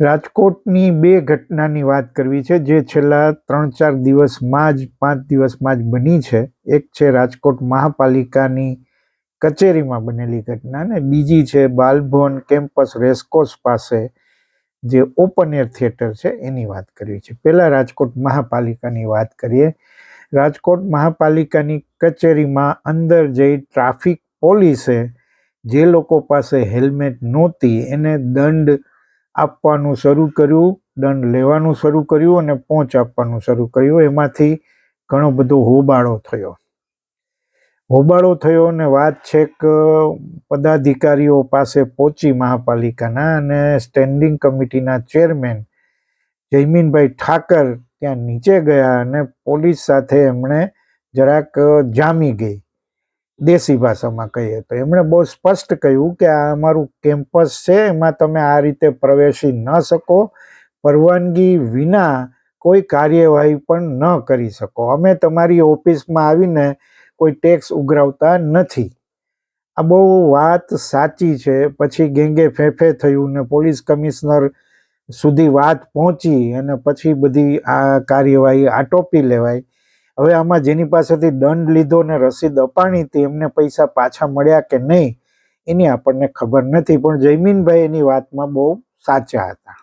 રાજકોટની બે ઘટનાની વાત કરવી છે, જે છેલ્લા ત્રણ ચાર દિવસમાં જ, પાંચ દિવસમાં જ બની છે. એક છે રાજકોટ મહાપાલિકાની કચેરીમાં બનેલી ઘટના ને બીજી છે બાલભવન કેમ્પસ રેસકોર્સ પાસે જે ઓપન એર થિયેટર છે, એની વાત કરવી છે. પહેલાં રાજકોટ મહાપાલિકાની વાત કરીએ. રાજકોટ મહાપાલિકાની કચેરીમાં અંદર જઈ ટ્રાફિક પોલીસે જે લોકો પાસે હેલ્મેટ નહોતી, એને દંડ આપવાનું શરૂ કર્યું, દંડ લેવાનું શરૂ કર્યું અને પહોંચ આપવાનું શરૂ કર્યું. એમાંથી ઘણો બધો હોબાળો થયો. હોબાળો થયો અને વાત છેક પદાધિકારીઓ પાસે પહોંચી મહાપાલિકાના અને સ્ટેન્ડિંગ કમિટીના ચેરમેન જયમીનભાઈ ઠાકર ત્યાં નીચે ગયા અને પોલીસ સાથે એમણે જરાક જામી ગઈ. દેશી ભાષામાં કહીએ તો એમણે બહુ સ્પષ્ટ કહ્યું કે આ અમારું કેમ્પસ છે, એમાં તમે આ રીતે પ્રવેશી ન શકો, પરવાનગી વિના કોઈ કાર્યવાહી પણ ન કરી શકો. અમે તમારી ઓફિસમાં આવીને કોઈ ટેક્સ ઉઘરાવતા નથી. આ બહુ વાત સાચી છે. પછી ગેંગે ફેફે થયું ને પોલીસ કમિશનર સુધી વાત પહોંચી અને પછી બધી આ કાર્યવાહી આટોપી લેવાય. હવે આમાં જેની પાસેથી દંડ લીધો ને રસીદ અપાણી હતી એમને પૈસા પાછા મળ્યા કે નહીં, એની આપણને ખબર નથી. પણ જયમીનભાઈ એની વાતમાં બહુ સાચા હતા.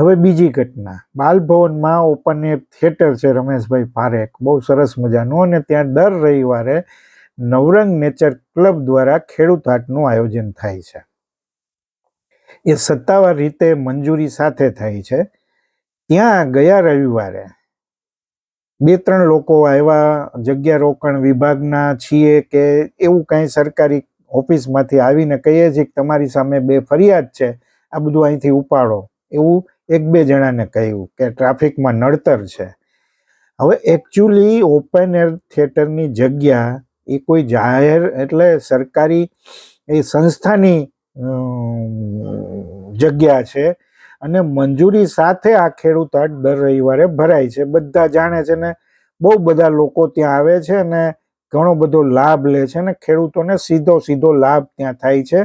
હવે બીજી ઘટના. બાલભવનમાં ઓપન એર થિયેટર છે રમેશભાઈ પારેખ. બહુ સરસ મજાનું. અને ત્યાં દર રવિવારે નવરંગ નેચર ક્લબ દ્વારા ખેડૂત હાટનું આયોજન થાય છે. એ સત્તાવાર રીતે મંજૂરી સાથે થાય છે. ત્યાં ગયા રવિવારે બે ત્રણ લોકો આવ્યા, જગ્યા રોકાણ વિભાગના છીએ કે એવું કાંઈ સરકારી ઓફિસમાંથી આવીને કહીએ છીએ કે તમારી સામે બે ફરિયાદ છે, આ બધું અહીંથી ઉપાડો. એવું એક બે જણાને કહ્યું કે ટ્રાફિકમાં નડતર છે. હવે એકચ્યુઅલી ઓપન એર થિયેટરની જગ્યા એ કોઈ જાહેર એટલે સરકારી એ સંસ્થાની જગ્યા છે. અને મંજૂરી સાથે આ ખેડૂત હાટ દર રવિવારે ભરાય છે. બધા જાણે છે ને બહુ બધા લોકો ત્યાં આવે છે અને ઘણો બધો લાભ લે છે ને ખેડૂતોને સીધો સીધો લાભ ત્યાં થાય છે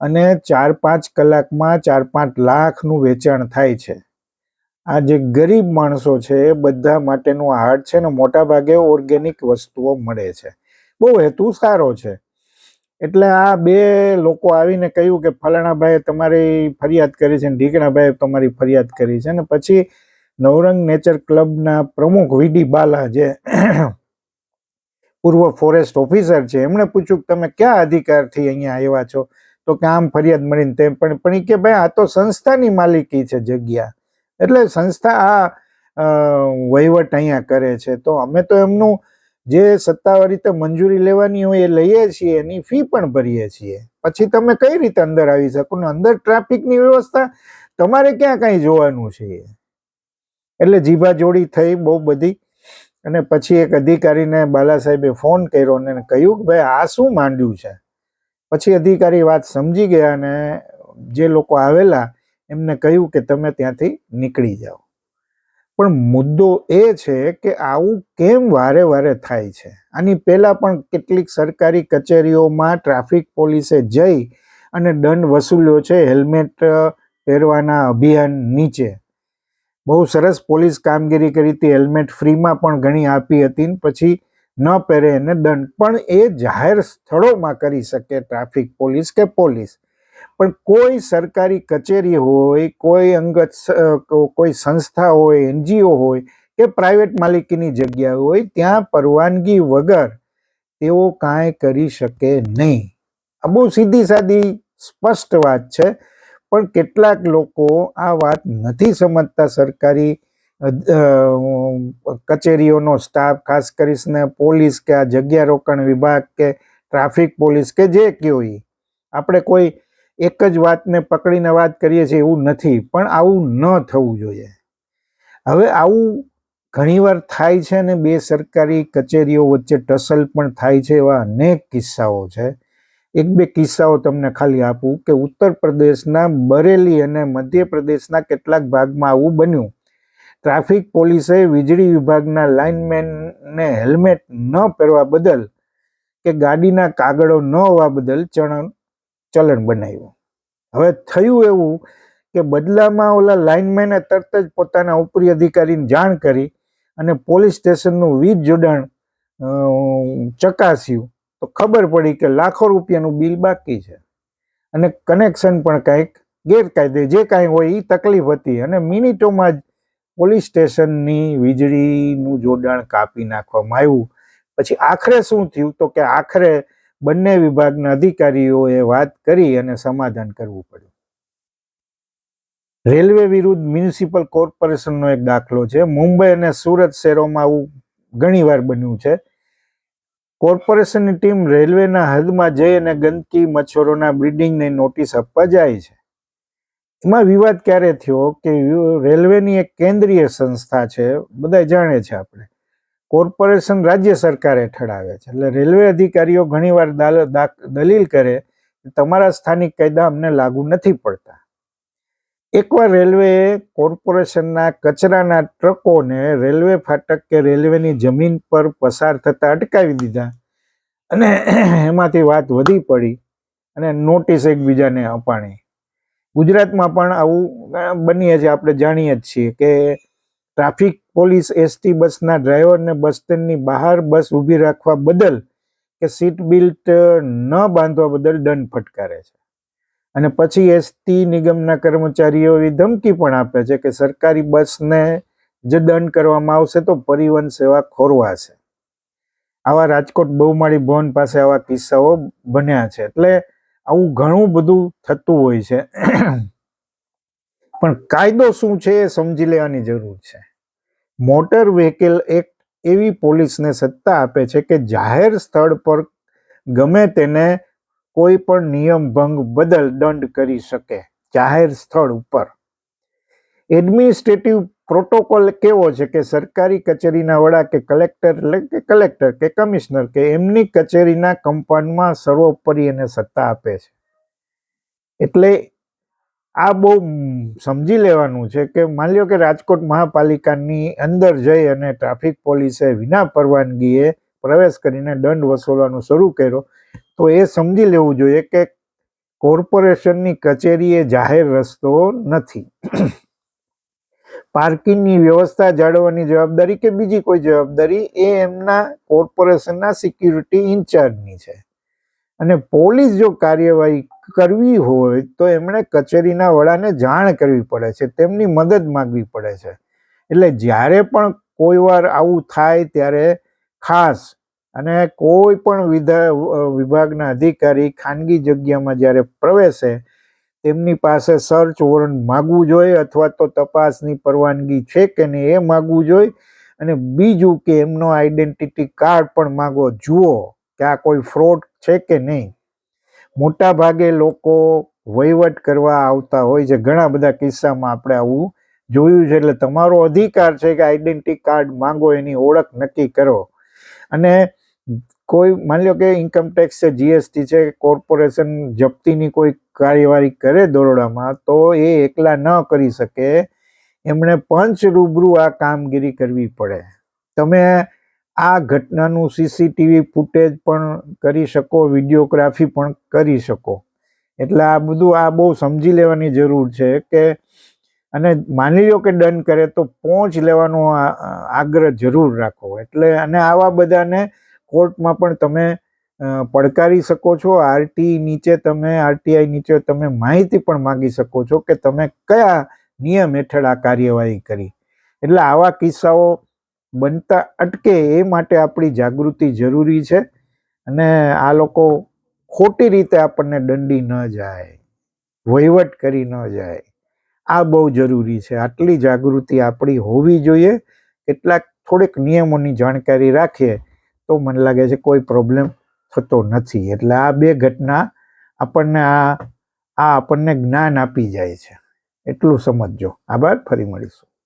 અને ચાર પાંચ કલાકમાં ચાર પાંચ લાખનું વેચાણ થાય છે. આ જે ગરીબ માણસો છે એ બધા માટેનું હાટ છે ને મોટા ભાગે ઓર્ગેનિક વસ્તુઓ મળે છે. બહુ હેતુ સારો છે. એટલે આ બે લોકો આવીને કહ્યું કે ફલાણાભાઈએ તમારી ફરિયાદ કરી છે ને ઢીકણાભાઈએ તમારી ફરિયાદ કરી છે ને પછી નવરંગ નેચર ક્લબના પ્રમુખ વીડી બાલા જે પૂર્વ ફોરેસ્ટ ઓફિસર છે, એમણે પૂછ્યું કે તમે કયા અધિકારથી અહીંયા આવ્યા છો? તો કે આમ ફરિયાદ મળીને તેમ. પણ પણ કે ભાઈ આ તો સંસ્થાની માલિકી છે જગ્યા. એટલે સંસ્થા આ વહીવટ અહીંયા કરે છે. તો અમે તો એમનું જે સત્તાવાર રીતે મંજૂરી લેવાની હોય એ લઈએ છીએ, એની ફી પણ ભરીએ છીએ. પછી તમે કઈ રીતે અંદર આવી શકો ને અંદર ટ્રાફિકની વ્યવસ્થા તમારે ક્યાં કાંઈ જોવાનું છે? એટલે જીભા જોડી થઈ બહુ બધી. અને પછી એક અધિકારીને બાલા સાહેબે ફોન કર્યો અને કહ્યું કે ભાઈ, આ શું માંડ્યું છે? પછી અધિકારી વાત સમજી ગયા અને જે લોકો આવેલા એમને કહ્યું કે તમે ત્યાંથી નીકળી જાઓ. પણ મુદ્દો એ છે કે આવું કેમ વારે વારે થાય છે? આની પહેલાં પણ કેટલીક સરકારી કચેરીઓમાં ટ્રાફિક પોલીસે જઈ અને દંડ વસૂલ્યો છે હેલ્મેટ પહેરવાના અભિયાન નીચે. બહુ સરસ પોલીસ કામગીરી કરી હતી, હેલ્મેટ ફ્રીમાં પણ ઘણી આપી હતી પછી ન પહેરે એને દંડ. પણ એ જાહેર સ્થળોમાં કરી શકે ટ્રાફિક પોલીસ કે પોલીસ? પણ કોઈ સરકારી કચેરી હોય, કોઈ અંગત કોઈ સંસ્થા હોય, એનજીઓ હોય કે પ્રાઇવેટ માલિકીની જગ્યા હોય, ત્યાં પરવાનગી વગર તેઓ કાંઈ કરી શકે નહીં. આ બહુ સીધી સાદી, સ્પષ્ટ વાત છે, પણ કેટલાક લોકો આ વાત નથી સમજતા સરકારી કચેરીઓનો સ્ટાફ, ખાસ કરીને પોલીસ કે આ જગ્યા રોકાણ વિભાગ કે ટ્રાફિક પોલીસ કે જે કયો આપણે કોઈ એક જ વાતને પકડીને વાત કરીએ છીએ એવું નથી, પણ આવું ન થવું જોઈએ. હવે આવું ઘણીવાર થાય છે અને બે સરકારી કચેરીઓ વચ્ચે ટસલ પણ થાય છે એવા અનેક કિસ્સાઓ છે. એક બે કિસ્સાઓ તમને ખાલી આપું કે ઉત્તર પ્રદેશના બરેલી અને મધ્યપ્રદેશના કેટલાક ભાગમાં આવું બન્યું. ટ્રાફિક પોલીસે વીજળી વિભાગના લાઇનમેનને હેલ્મેટ ન પહેરવા બદલ કે ગાડીના કાગળો ન હોવા બદલ ચલણ ચલણ બનાવ્યું. હવે થયું એવું કે બદલામાં ઓલા લાઇનમેને તરત જ પોતાના ઉપરી અધિકારીને જાણ કરી અને પોલીસ સ્ટેશનનું વીજ જોડાણ ચકાસ્યું. તો ખબર પડી કે લાખો રૂપિયાનું બિલ બાકી છે. અને કનેક્શન પણ કાંઈક ગેરકાયદે, જે કાંઈ હોય એ તકલીફ હતી. અને મિનિટોમાં જ પોલીસ સ્ટેશનની વીજળીનું જોડાણ કાપી નાખવામાં આવ્યું. પછી આખરે શું થયું? તો કે આખરે બંને વિભાગના અધિકારીઓએ વાત કરી અને સમાધાન કરવું પડ્યું. રેલવે વિરુદ્ધ મ્યુનિસિપલ કોર્પોરેશનનો એક દાખલો છે. મુંબઈ અને સુરત શહેરોમાં આવું ઘણીવાર બન્યું છે. કોર્પોરેશનની ટીમ રેલવેના હદમાં જઈ અને ગંદકી મચ્છરોના બ્રિડિંગને નોટિસ આપવા જાય છે. એમાં વિવાદ ક્યારે થયો કે રેલવેની એક કેન્દ્રીય સંસ્થા છે બધા જાણે છે આપણે. કોર્પોરેશન રાજ્ય સરકાર હેઠળ આવે છે. એટલે રેલવે અધિકારીઓ ઘણીવાર દલીલ કરે તમારા સ્થાનિક કાયદા અમને લાગુ નથી પડતા. એકવાર રેલવેએ કોર્પોરેશનના કચરાના ટ્રકોને રેલવે ફાટક કે રેલવેની જમીન પર પસાર થતા અટકાવી દીધા અને એમાંથી વાત વધી પડી અને નોટિસ એકબીજાને અપાણી. ગુજરાતમાં પણ આવું બનીએ છે. આપણે જાણીએ જ છીએ કે ટ્રાફિક પોલીસ એસટી બસના ડ્રાઈવરને બસ સ્ટેન્ડની બહાર બસ ઊભી રાખવા બદલ કે સીટ બેલ્ટ ન બાંધવા બદલ દંડ ફટકારે છે. અને પછી એસટી નિગમના કર્મચારીઓ એવી ધમકી પણ આપે છે કે સરકારી બસને જે દંડ કરવામાં આવશે તો પરિવહન સેવા ખોરવાશે. આવા રાજકોટ બહુમાળી ભવન પાસે આવા કિસ્સાઓ બન્યા છે. એટલે આવું ઘણું બધું થતું હોય છે. પણ કાયદો શું છે એ સમજી લેવાની જરૂર છે. મોટર વ્હીકલ એક્ટ એવી પોલીસને સત્તા આપે છે કે જાહેર સ્થળ પર ગમે તેને કોઈ પણ નિયમ ભંગ બદલ દંડ કરી શકે જાહેર સ્થળ ઉપર. એડમિનિસ્ટ્રેટિવ પ્રોટોકોલ કેવો છે કે સરકારી કચેરીના વડા કે કલેક્ટર એટલે કે કલેક્ટર કે કમિશનર કે એમની કચેરીના કમ્પાઉન્ડમાં સર્વોપરી એને સત્તા આપે છે. એટલે આ બહુ સમજી લેવાનું છે કે માની લ્યો કે રાજકોટ મહાપાલિકાની અંદર જઈ અને ટ્રાફિક પોલીસે વિના પરવાનગીએ પ્રવેશ કરીને દંડ વસૂલવાનું શરૂ કર્યો, તો એ સમજી લેવું જોઈએ કે કોર્પોરેશનની કચેરી એ જાહેર રસ્તો નથી. પાર્કિંગની વ્યવસ્થા જાળવવાની જવાબદારી કે બીજી કોઈ જવાબદારી એ એમના કોર્પોરેશનના સિક્યુરિટી ઇન્ચાર્જની છે. અને પોલીસ જો કાર્યવાહી કરવી હોય તો એમણે કચેરીના વડાને જાણ કરવી પડે છે, તેમની મદદ માગવી પડે છે. એટલે જ્યારે પણ કોઈ વાર આવું થાય ત્યારે ખાસ અને કોઈ પણ વિધા વિભાગના અધિકારી ખાનગી જગ્યામાં જ્યારે પ્રવેશે, તેમની પાસે સર્ચ વોરંટ માગવું જોઈએ અથવા તો તપાસની પરવાનગી છે કે નહીં એ માગવું જોઈએ. અને બીજું કે એમનો આઈડેન્ટિટી કાર્ડ પણ માગો, જુઓ. કે આ કોઈ ફ્રોડ છે કે નહીં? મોટા ભાગે લોકો વહીવટ કરવા આવતા હોય છે. ઘણા બધા કિસ્સામાં આપણે આવું જોયું છે. એટલે તમારો અધિકાર છે કે આઈડેન્ટિટી કાર્ડ માંગો, એની ઓળખ નક્કી કરો. અને કોઈ માની લો કે ઇન્કમ ટેક્સ છે, જીએસટી છે, કોર્પોરેશન જપ્તીની કોઈ કાર્યવાહી કરે દરોડામાં, તો એ એકલા ન કરી શકે. એમણે પંચ રૂબરૂ આ કામગીરી કરવી પડે. તમે આ ઘટનાનું સીસીટીવી ફૂટેજ પણ કરી શકો વિડીયોગ્રાફી પણ કરી શકો. એટલે આ બધું આ બહુ સમજી લેવાની જરૂર છે કે, અને માની લો કે ડન કરે તો પહોંચ લેવાનો આગ્રહ જરૂર રાખો. એટલે અને આવા બધાને કોર્ટમાં પણ તમે પડકારી શકો છો. આરટી નીચે તમે આરટીઆઈ નીચે તમે માહિતી પણ માગી શકો છો કે તમે કયા નિયમ હેઠળ આ કાર્યવાહી કરી. એટલે આવા કિસ્સાઓ બનતા અટકે એ માટે આપણી જાગૃતિ જરૂરી છે અને આ લોકો ખોટી રીતે આપણને દંડી ન જાય, વહીવટ કરી ન જાય. આ બહુ જરૂરી છે. આટલી જાગૃતિ આપણી હોવી જોઈએ. કેટલાક થોડીક નિયમોની જાણકારી રાખીએ તો મને લાગે છે કોઈ પ્રોબ્લેમ થતો નથી. એટલે આ બે ઘટના આપણને આ આ આપણને જ્ઞાન આપી જાય છે. એટલું સમજજો. આભાર. ફરી મળીશું.